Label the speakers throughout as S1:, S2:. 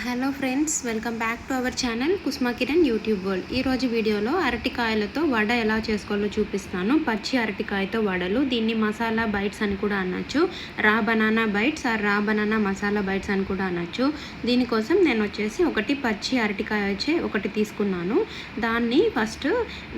S1: Hello friends welcome back to our channel Kusma Kiran YouTube world ఈరోజు వీడియోలో అరటికాయలతో వడ ఎలా చేసుకోవాలో చూపిస్తాను. పచ్చి అరటికాయతో వడలు దీన్ని మసాలా బైట్స్ అని కూడా అనొచ్చు. Raw banana bites or raw banana masala bites అని కూడా అనొచ్చు. దీనికోసం నేను వచ్చేసి ఒకటి పచ్చి అరటికాయ వచ్చి ఒకటి తీసుకున్నాను. దాన్ని ఫస్ట్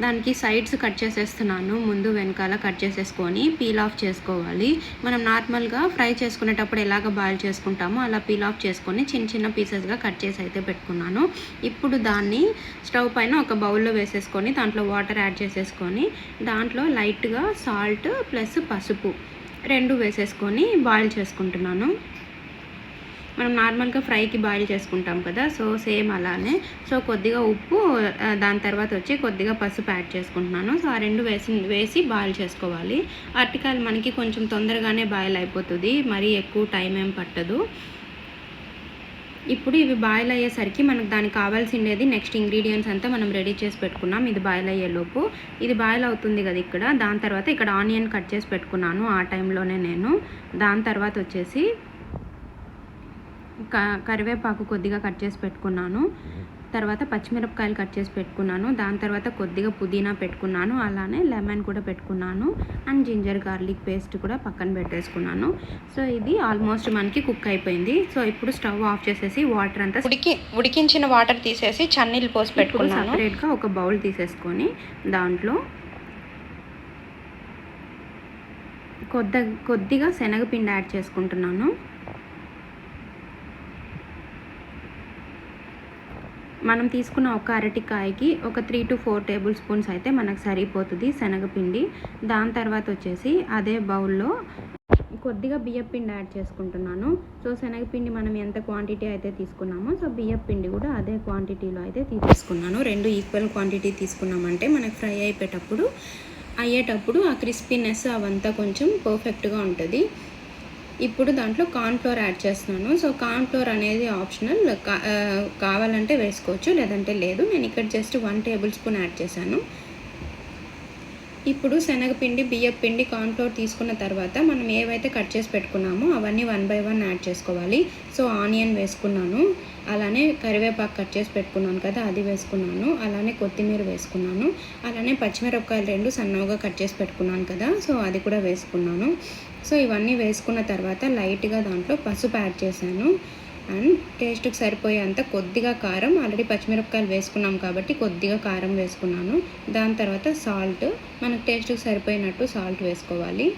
S1: దానికి సైడ్స్ కట్ చేసేస్తున్నాను. ముందు వెనకాల కట్ చేసేసుకొని పీల్ ఆఫ్ చేసుకోవాలి. మనం నార్మల్గా ఫ్రై చేసుకునేటప్పుడు ఎలాగ బాయిల్ చేసుకుంటామో అలా పీల్ ఆఫ్ చేసుకొని చిన్న చిన్న పీసెస్ పీసెస్గా కట్ చేసి అయితే పెట్టుకున్నాను. ఇప్పుడు దాన్ని స్టవ్ పైన ఒక బౌల్లో వేసేసుకొని దాంట్లో వాటర్ యాడ్ చేసేసుకొని దాంట్లో లైట్గా సాల్ట్ ప్లస్ పసుపు రెండు వేసేసుకొని బాయిల్ చేసుకుంటున్నాను. మనం నార్మల్గా ఫ్రైకి బాయిల్ చేసుకుంటాం కదా సో సేమ్ అలానే. సో కొద్దిగా ఉప్పు దాని తర్వాత వచ్చి కొద్దిగా పసుపు యాడ్ చేసుకుంటున్నాను. సో ఆ రెండు వేసి వేసి బాయిల్ చేసుకోవాలి. అరటికాయలు మనకి కొంచెం తొందరగానే బాయిల్ అయిపోతుంది మరీ ఎక్కువ టైం ఏం పట్టదు. ఇప్పుడు ఇవి బాయిల్ అయ్యేసరికి మనకు దానికి కావాల్సిండేది నెక్స్ట్ ఇంగ్రీడియంట్స్ అంతా మనం రెడీ చేసి పెట్టుకున్నాం. ఇది బాయిల్ అయ్యేలోపు ఇది బాయిల్ అవుతుంది కదా ఇక్కడ. దాని తర్వాత ఇక్కడ ఆనియన్ కట్ చేసి పెట్టుకున్నాను. ఆ టైంలోనే నేను. దాని తర్వాత వచ్చేసి క కరివేపాకు కొద్దిగా కట్ చేసి పెట్టుకున్నాను. తర్వాత పచ్చిమిరపకాయలు కట్ చేసి పెట్టుకున్నాను. దాని తర్వాత కొద్దిగా పుదీనా పెట్టుకున్నాను. అలానే లెమన్ కూడా పెట్టుకున్నాను. అండ్ జింజర్ గార్లిక్ పేస్ట్ కూడా పక్కన పెట్టేసుకున్నాను. సో ఇది ఆల్మోస్ట్ మనకి కుక్ అయిపోయింది. సో ఇప్పుడు స్టవ్ ఆఫ్ చేసేసి వాటర్ అంతా
S2: ఉడికి ఉడికించిన వాటర్ తీసేసి చన్నీళ్ళు పోసి పెట్టుకున్నాను.
S1: సపరేట్గా ఒక బౌల్ తీసేసుకొని దాంట్లో కొద్ది కొద్దిగా శనగపిండి యాడ్ చేసుకుంటున్నాను. మనం తీసుకున్న ఒక అరటికాయకి ఒక three to four tablespoons అయితే మనకు సరిపోతుంది శనగపిండి. దాని తర్వాత వచ్చేసి అదే బౌల్లో కొద్దిగా బియ్యపిండి యాడ్ చేసుకుంటున్నాను. సో శనగపిండి మనం ఎంత క్వాంటిటీ అయితే తీసుకున్నామో సో బియ్యపిండి కూడా అదే క్వాంటిటీలో అయితే తీసుకున్నాను. రెండు ఈక్వల్ క్వాంటిటీ తీసుకున్నామంటే మనకు ఫ్రై అయిపోయేటప్పుడు అయ్యేటప్పుడు ఆ క్రిస్పీనెస్ అవంతా కొంచెం పర్ఫెక్ట్గా ఉంటుంది. ఇప్పుడు దాంట్లో కార్న్ఫ్లోర్ యాడ్ చేస్తున్నాను. సో కార్న్ఫ్లోర్ అనేది ఆప్షనల్. కావాలంటే వేసుకోవచ్చు లేదంటే లేదు. నేను ఇక్కడ just one tablespoon add చేశాను. ఇప్పుడు శనగపిండి బియ్యం పిండి కార్న్ఫ్లోర్ తీసుకున్న తర్వాత మనం ఏవైతే కట్ చేసి పెట్టుకున్నామో అవన్నీ వన్ బై వన్ యాడ్ చేసుకోవాలి. సో ఆనియన్ వేసుకున్నాను. అలానే కరివేపాకు కట్ చేసి పెట్టుకున్నాను కదా అది వేసుకున్నాను. అలానే కొత్తిమీర వేసుకున్నాను. అలానే పచ్చిమిరపకాయలు రెండు సన్నగా కట్ చేసి పెట్టుకున్నాను కదా సో అది కూడా వేసుకున్నాను. సో ఇవన్నీ వేసుకున్న తర్వాత లైట్గా దాంట్లో పసుపు యాడ్ చేశాను. అండ్ టేస్ట్కి సరిపోయేంత కొద్దిగా కారం ఆల్రెడీ పచ్చిమిరపకాయలు వేసుకున్నాం కాబట్టి కొద్దిగా కారం వేసుకున్నాను. దాని తర్వాత సాల్ట్ మనకు టేస్ట్కి సరిపోయినట్టు సాల్ట్ వేసుకోవాలి.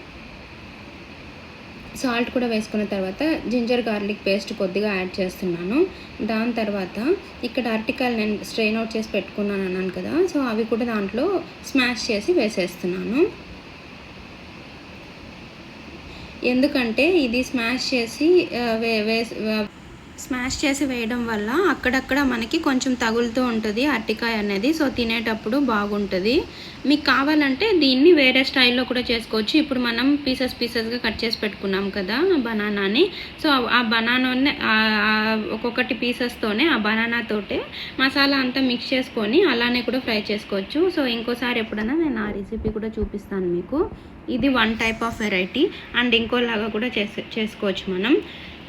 S1: సాల్ట్ కూడా వేసుకున్న తర్వాత జింజర్ గార్లిక్ పేస్ట్ కొద్దిగా యాడ్ చేస్తున్నాను. దాని తర్వాత ఇక్కడ అరటికాయలు నేను స్ట్రెయిన్ అవుట్ చేసి పెట్టుకున్నాను అన్నాను కదా సో అవి కూడా దాంట్లో స్మాష్ చేసి వేసేస్తున్నాను. ఎందుకంటే ఇది స్మాష్ చేసి వే వేస్ స్మాష్ చేసి వేయడం వల్ల అక్కడక్కడ మనకి కొంచెం తగులుతూ ఉంటుంది అరటికాయ అనేది. సో తినేటప్పుడు బాగుంటుంది. మీకు కావాలంటే దీన్ని వేరే స్టైల్లో కూడా చేసుకోవచ్చు. ఇప్పుడు మనం పీసెస్ పీసెస్గా కట్ చేసి పెట్టుకున్నాం కదా బనానాని. సో ఆ బనానాని ఒక్కొక్కటి పీసెస్తోనే ఆ బనానా తోటే మసాలా అంతా మిక్స్ చేసుకొని అలానే కూడా ఫ్రై చేసుకోవచ్చు. సో ఇంకోసారి ఎప్పుడైనా నేను ఆ రెసిపీ కూడా చూపిస్తాను మీకు. ఇది one type of variety and ఇంకోలాగా కూడా చేసుకోవచ్చు మనం.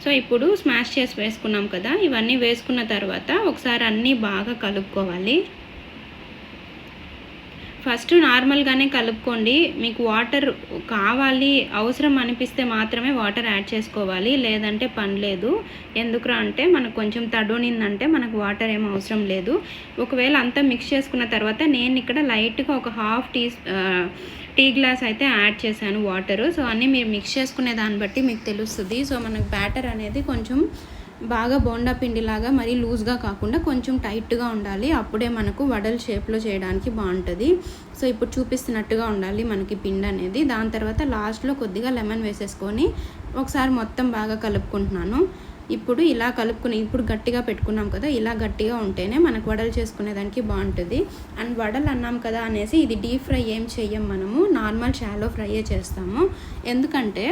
S1: సో ఇప్పుడు స్మాష్ చేసి వేసుకున్నాం కదా ఇవన్నీ వేసుకున్న తర్వాత ఒకసారి అన్నీ బాగా కలుపుకోవాలి. ఫస్ట్ నార్మల్గానే కలుపుకోండి. మీకు వాటర్ కావాలి అవసరం అనిపిస్తే మాత్రమే వాటర్ యాడ్ చేసుకోవాలి. లేదంటే పని లేదు. ఎందుకురా అంటే మనకు కొంచెం తడునిందంటే మనకు వాటర్ ఏం అవసరం లేదు. ఒకవేళ అంతా మిక్స్ చేసుకున్న తర్వాత నేను ఇక్కడ లైట్గా ఒక హాఫ్ టీ టీ గ్లాస్ అయితే యాడ్ చేశాను వాటర్. సో అన్నీ మీరు మిక్స్ చేసుకునే దాన్ని బట్టి మీకు తెలుస్తుంది. సో మనకు బ్యాటర్ అనేది కొంచెం బాగా బోండా పిండిలాగా మరీ లూజ్గా కాకుండా కొంచెం టైట్గా ఉండాలి. అప్పుడే మనకు వడల్ షేప్లో చేయడానికి బాగుంటుంది. సో ఇప్పుడు చూపిస్తున్నట్టుగా ఉండాలి మనకి పిండి అనేది. దాని తర్వాత లాస్ట్లో కొద్దిగా లెమన్ వేసేసుకొని ఒకసారి మొత్తం బాగా కలుపుకుంటున్నాను. ఇప్పుడు ఇలా కలుపుకుని ఇప్పుడు గట్టిగా పెట్టుకున్నాం కదా ఇలా గట్టిగా ఉంటేనే మనకు వడలు చేసుకునేదానికి బాగుంటుంది. అండ్ వడలు అన్నాం కదా అనేసి ఇది డీప్ ఫ్రై ఏం చెయ్యం మనము నార్మల్ షాలో ఫ్రైయే చేస్తాము. ఎందుకంటే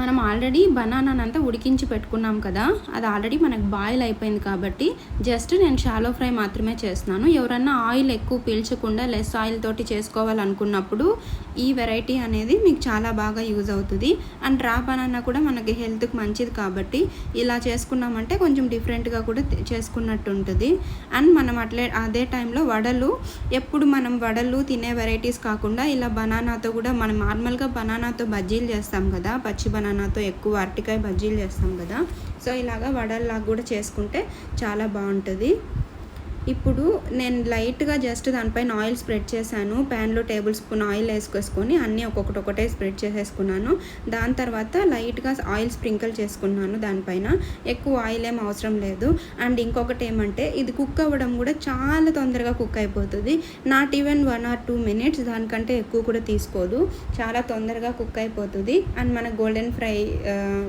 S1: మనం ఆల్రెడీ బనానాని అంతా ఉడికించి పెట్టుకున్నాం కదా అది ఆల్రెడీ మనకు బాయిల్ అయిపోయింది కాబట్టి జస్ట్ నేను షాలో ఫ్రై మాత్రమే చేస్తున్నాను. ఎవరన్నా ఆయిల్ ఎక్కువ పీల్చకుండా లెస్ ఆయిల్ తోటి చేసుకోవాలనుకున్నప్పుడు ఈ వెరైటీ అనేది మీకు చాలా బాగా యూజ్ అవుతుంది. అండ్ రా బనానా కూడా మనకి హెల్త్కి మంచిది కాబట్టి ఇలా చేసుకున్నామంటే కొంచెం డిఫరెంట్గా కూడా చేసుకున్నట్టు ఉంటుంది. అండ్ మనం అట్లే అదే టైంలో వడలు ఎప్పుడు మనం వడలు తినే వెరైటీస్ కాకుండా ఇలా బనానాతో కూడా మనం నార్మల్గా బనానాతో బజ్జీలు చేస్తాం కదా పచ్చి బనానాతో ఎక్కువ అరటికాయ బజ్జీలు చేస్తాం కదా. సో ఇలాగా వడల్లాగా కూడా చేసుకుంటే చాలా బాగుంటుంది. ఇప్పుడు నేను లైట్గా జస్ట్ దానిపైన ఆయిల్ స్ప్రెడ్ చేశాను. ప్యాన్లో టేబుల్ స్పూన్ ఆయిల్ వేసుకొని అన్నీ ఒక్కొక్కటి ఒకటే స్ప్రెడ్ చేసేసుకున్నాను. దాని తర్వాత లైట్గా ఆయిల్ స్ప్రింకిల్ చేసుకున్నాను దానిపైన. ఎక్కువ ఆయిల్ ఏం అవసరం లేదు. అండ్ ఇంకొకటి ఏమంటే ఇది కుక్ అవ్వడం కూడా చాలా తొందరగా కుక్ అయిపోతుంది. Not even one or two minutes దానికంటే ఎక్కువ కూడా తీసుకోదు. చాలా తొందరగా కుక్ అయిపోతుంది. అండ్ మన గోల్డెన్ ఫ్రై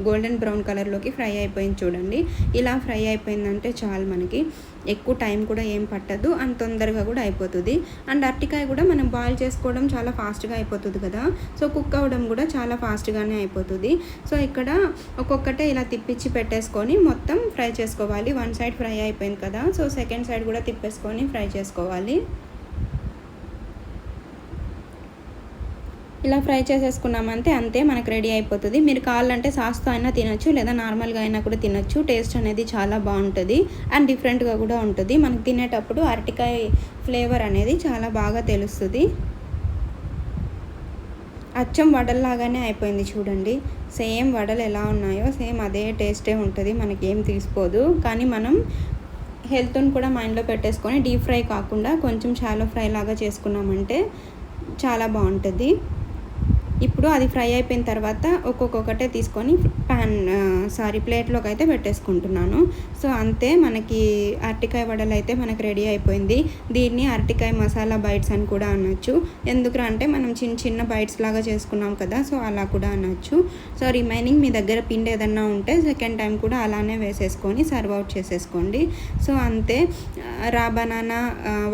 S1: గోల్డెన్ బ్రౌన్ కలర్లోకి ఫ్రై అయిపోయింది చూడండి. ఇలా ఫ్రై అయిపోయిందంటే చాలు మనకి. ఎక్కువ టైం కూడా ఏం పట్టదు అండ్ తొందరగా కూడా అయిపోతుంది. అండ్ అరటికాయ కూడా మనం బాయిల్ చేసుకోవడం చాలా ఫాస్ట్గా అయిపోతుంది కదా. సో కుక్ అవ్వడం కూడా చాలా ఫాస్ట్గానే అయిపోతుంది. సో ఇక్కడ ఒక్కొక్కటే ఇలా తిప్పించి పెట్టేసుకొని మొత్తం ఫ్రై చేసుకోవాలి. వన్ సైడ్ ఫ్రై అయిపోయింది కదా. సో సెకండ్ సైడ్ కూడా తిప్పేసుకొని ఫ్రై చేసుకోవాలి. ఇలా ఫ్రై చేసేసుకున్నామంటే అంతే మనకు రెడీ అయిపోతుంది. మీరు కావాలంటే సాస్తో అయినా తినొచ్చు లేదా నార్మల్గా అయినా కూడా తినొచ్చు. టేస్ట్ అనేది చాలా బాగుంటుంది అండ్ డిఫరెంట్గా కూడా ఉంటుంది. మనకు తినేటప్పుడు అరటికాయ ఫ్లేవర్ అనేది చాలా బాగా తెలుస్తుంది. అచ్చం వడల్లాగానే అయిపోయింది చూడండి. సేమ్ వడలు ఎలా ఉన్నాయో సేమ్ అదే టేస్టే ఉంటుంది. మనకి ఏం కానీ మనం హెల్త్ని కూడా మైండ్లో పెట్టేసుకొని డీప్ ఫ్రై కాకుండా కొంచెం షాలో ఫ్రై లాగా చేసుకున్నామంటే చాలా బాగుంటుంది. ఇప్పుడు అది ఫ్రై అయిపోయిన తర్వాత ఒక్కొక్కటే తీసుకొని ప్యాన్ సారీ ప్లేట్లోకి అయితే పెట్టేసుకుంటున్నాను. సో అంతే మనకి అరటికాయ వడలు అయితే మనకి రెడీ అయిపోయింది. దీన్ని అరటికాయ మసాలా బైట్స్ అని కూడా అనొచ్చు. ఎందుకు అంటే మనం చిన్న చిన్న బైట్స్ లాగా చేసుకున్నాం కదా సో అలా కూడా అనొచ్చు. సో రిమైనింగ్ మీ దగ్గర పిండి ఏదన్నా ఉంటే సెకండ్ టైం కూడా అలానే వేసేసుకొని సర్వ్ అవుట్ చేసేసుకోండి. సో అంతే. రా బనానా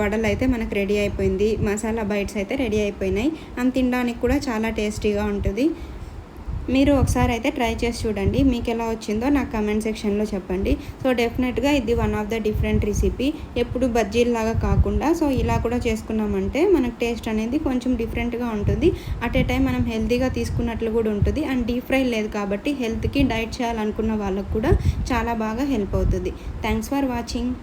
S1: వడలు అయితే మనకు రెడీ అయిపోయింది. మసాలా బైట్స్ అయితే రెడీ అయిపోయినాయి. అండ్ తినడానికి కూడా చాలా టేస్ట్ టేస్టీగా ఉంటుంది. మీరు ఒకసారి అయితే ట్రై చేసి చూడండి. మీకు ఎలా వచ్చిందో నాకు కమెంట్ సెక్షన్లో చెప్పండి. సో డెఫినెట్గా ఇది one of the different recipe ఎప్పుడు బజ్జీలాగా కాకుండా సో ఇలా కూడా చేసుకున్నామంటే మనకు టేస్ట్ అనేది కొంచెం డిఫరెంట్గా ఉంటుంది. అట్ ఏ టైం మనం హెల్తీగా తీసుకున్నట్లు కూడా ఉంటుంది. అండ్ డీప్ ఫ్రై లేదు కాబట్టి హెల్త్కి డైట్ చేయాలనుకున్న వాళ్ళకు కూడా చాలా బాగా హెల్ప్ అవుతుంది. Thanks for watching